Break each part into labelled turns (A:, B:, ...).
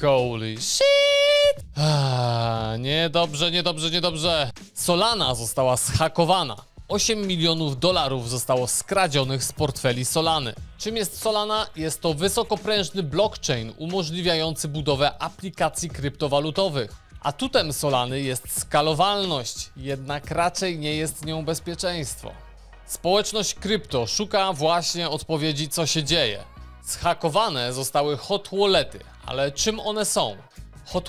A: Holy shit! Ah, niedobrze, niedobrze, niedobrze. Solana została zhakowana. 8 milionów dolarów zostało skradzionych z portfeli Solany. Czym jest Solana? Jest to wysokoprężny blockchain umożliwiający budowę aplikacji kryptowalutowych. Atutem Solany jest skalowalność, jednak raczej nie jest nią bezpieczeństwo. Społeczność krypto szuka właśnie odpowiedzi, co się dzieje. Zhakowane zostały hot ale czym one są? Hot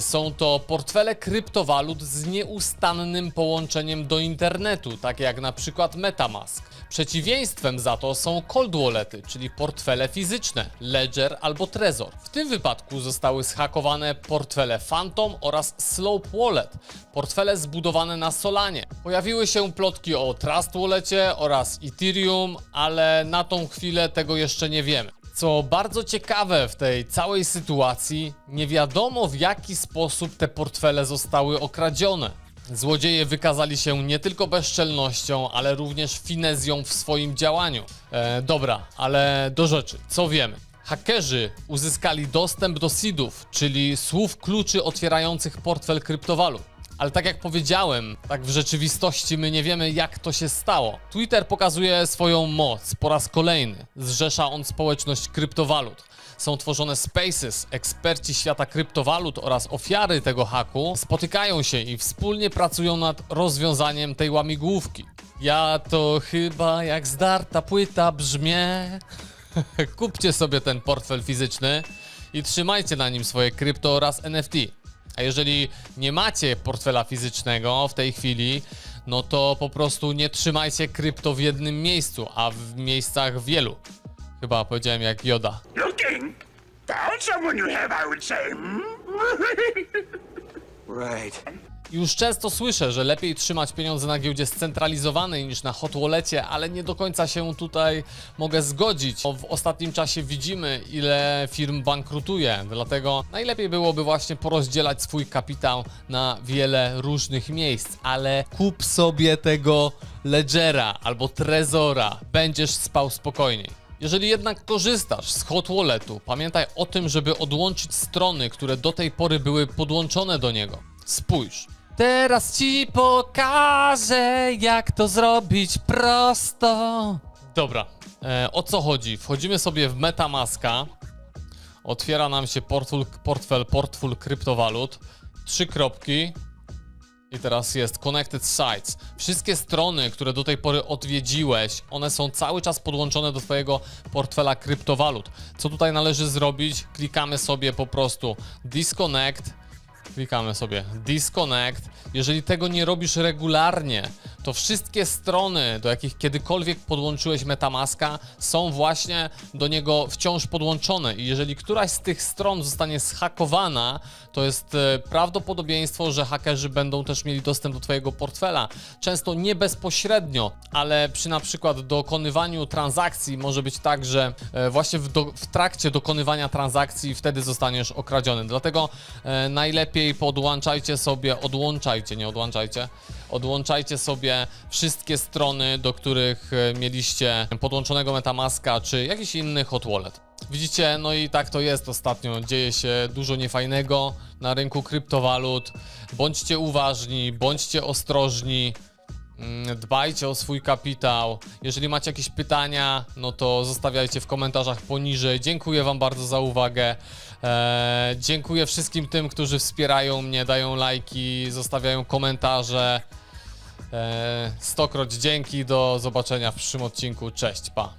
A: są to portfele kryptowalut z nieustannym połączeniem do internetu, takie jak na przykład Metamask. Przeciwieństwem za to są cold wallety, czyli portfele fizyczne, Ledger albo Trezor. W tym wypadku zostały zhakowane portfele Phantom oraz Slope Wallet, portfele zbudowane na Solanie. Pojawiły się plotki o Trust Wallecie oraz Ethereum, ale na tą chwilę tego jeszcze nie wiemy. Co bardzo ciekawe w tej całej sytuacji, nie wiadomo w jaki sposób te portfele zostały okradzione. Złodzieje wykazali się nie tylko bezczelnością, ale również finezją w swoim działaniu. E, dobra, ale do rzeczy. Co wiemy? Hakerzy uzyskali dostęp do seedów, czyli słów kluczy otwierających portfel kryptowalut. Ale tak jak powiedziałem, tak w rzeczywistości my nie wiemy jak to się stało. Twitter pokazuje swoją moc po raz kolejny. Zrzesza on społeczność kryptowalut. Są tworzone spaces, eksperci świata kryptowalut oraz ofiary tego haku spotykają się i wspólnie pracują nad rozwiązaniem tej łamigłówki. Ja to chyba jak zdarta płyta brzmię. Kupcie sobie ten portfel fizyczny i trzymajcie na nim swoje krypto oraz NFT. A jeżeli nie macie portfela fizycznego w tej chwili, no to po prostu nie trzymajcie krypto w jednym miejscu, a w miejscach wielu. Chyba powiedziałem jak Joda.
B: Looking? Found someone you have, I would say.
C: Right.
A: Już często słyszę, że lepiej trzymać pieniądze na giełdzie scentralizowanej niż na hot wallecie, ale nie do końca się tutaj mogę zgodzić. Bo W ostatnim czasie widzimy, ile firm bankrutuje, dlatego najlepiej byłoby właśnie porozdzielać swój kapitał na wiele różnych miejsc, ale kup sobie tego Ledgera albo Trezora, będziesz spał spokojniej. Jeżeli jednak korzystasz z Hot Walletu, pamiętaj o tym, żeby odłączyć strony, które do tej pory były podłączone do niego. Spójrz. Teraz ci pokażę, jak to zrobić prosto. Dobra, e, o co chodzi? Wchodzimy sobie w Metamaska. Otwiera nam się portfel, portfel, portfel kryptowalut. Trzy kropki. I teraz jest Connected Sites. Wszystkie strony, które do tej pory odwiedziłeś, one są cały czas podłączone do Twojego portfela kryptowalut. Co tutaj należy zrobić? Klikamy sobie po prostu Disconnect. Klikamy sobie Disconnect. Jeżeli tego nie robisz regularnie, to wszystkie strony, do jakich kiedykolwiek podłączyłeś Metamaska, są właśnie do niego wciąż podłączone. I jeżeli któraś z tych stron zostanie zhakowana, to jest e, prawdopodobieństwo, że hakerzy będą też mieli dostęp do Twojego portfela. Często nie bezpośrednio, ale przy na przykład dokonywaniu transakcji może być tak, że e, właśnie w, do, w trakcie dokonywania transakcji wtedy zostaniesz okradziony. Dlatego e, najlepiej podłączajcie sobie, odłączajcie, nie odłączajcie, odłączajcie sobie wszystkie strony, do których e, mieliście podłączonego Metamaska czy jakiś inny hot wallet. Widzicie, no i tak to jest ostatnio. Dzieje się dużo niefajnego na rynku kryptowalut. Bądźcie uważni, bądźcie ostrożni. Mm, Dbajcie o swój kapitał. Jeżeli macie jakieś pytania, no to zostawiajcie w komentarzach poniżej. Dziękuję Wam bardzo za uwagę. Eee, dziękuję wszystkim tym, którzy wspierają mnie, dają lajki, zostawiają komentarze. Eee, stokroć dzięki. Do zobaczenia w przyszłym odcinku. Cześć, pa.